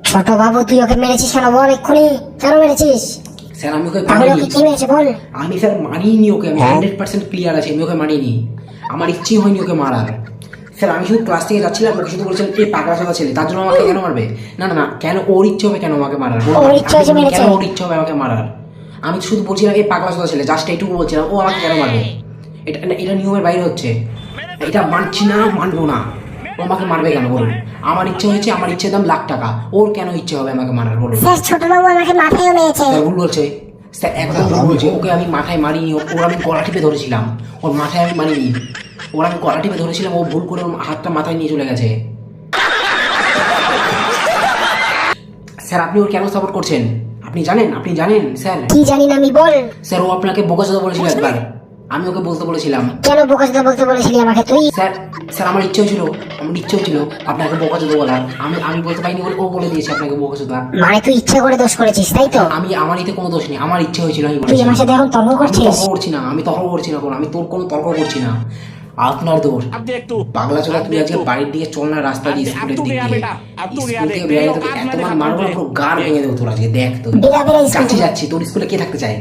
ছোট বাবু তুই ওকে মেরেছিস কেন? বল এক্ষুনি। কেন মেরেছিস? স্যার আমি ওকে তাহলে ওকে কি মেরেছে বল। আমি স্যার মারিনি ওকে আমি হান্ড্রেড পার্সেন্ট ক্লিয়ার আছে আমি ওকে মারিনি। আমার ইচ্ছেই হয়নি ওকে মারার। স্যার আমি শুধু ক্লাস থেকে যাচ্ছিলাম ওকে শুধু বলছিলাম এই পাগলা সাদা ছেলে তার জন্য আমাকে কেন মারবে? না না না কেন ওর ইচ্ছে হবে কেন আমাকে মারার? ওর ইচ্ছে হয়েছে মেরেছে। কেন ওর ইচ্ছে হবে আমাকে মারার? আমি শুধু বলছিলাম এই পাগলা সাদা ছেলে? জাস্ট এইটুকু বলছিলাম ও আমাকে কেন মারবে? এটা এটা নিয়মের বাইরে হচ্ছে। এটা মানছি না মানবো না। ও আমাকে মারবে কেন বলুন? আমার ইচ্ছে হয়েছে আমার ইচ্ছে দাম লাখ টাকা। ওর কেন ইচ্ছে হবে আমাকে মারার বলুন? স্যার ছোট বাবু আমাকে মাথায় মেরেছে। ভুল বলছে। স্যার একদম ভুল বলছে। ওকে আমি মাথায় মারিনি ওর আমি গলা টিপে ধরেছিলাম। ওর মাথায় আমি মারিনি। ওর আমি গলা টিপে ধরেছিলাম ও ভুল করে ওর হাতটা মাথায় নিয়ে চলে গেছে। স্যার আপনি ওর কেন সাপোর্ট করছেন? আপনি জানেন আপনি জানেন স্যার। কি জানি না আমি বল। স্যার ও আপনাকে বোকাচোদা বলেছিল একবার। আমি ওকে বলতে বলেছিলাম। কেন বোকাচোদা বলতে বলেছিলি আমাকে তুই? স্যার স্যার আমার ইচ্ছে হয়েছিল আমার ইচ্ছে হয়েছিল আপনাকে বোকাচোদা বলার। আমি আমি বলতে পাইনি বলে ও বলে দিয়েছে আপনাকে বোকাচোদা। মানে তুই ইচ্ছে করে দোষ করেছিস তাই তো? আমি আমার ইতে কোনো দোষ নেই আমার ইচ্ছে হয়েছিল আমি তুই আমার সাথে এখন তর্ক করছিস তর্ক করছি না আমি তর্ক করছি না কোন আমি তোর কোনো তর্ক করছি না। আপনার দোষ। আপনি একটু বাংলা চলা তুমি আজকে বাড়ির দিকে চল না রাস্তা দিয়ে স্কুলে দিকে স্কুল থেকে বেরিয়ে তোকে এত মার মারবো পুরো গার ভেঙে দেবো তোর আজকে দেখ তো কাছে যাচ্ছি তোর স্কুলে কে থাকতে চায়?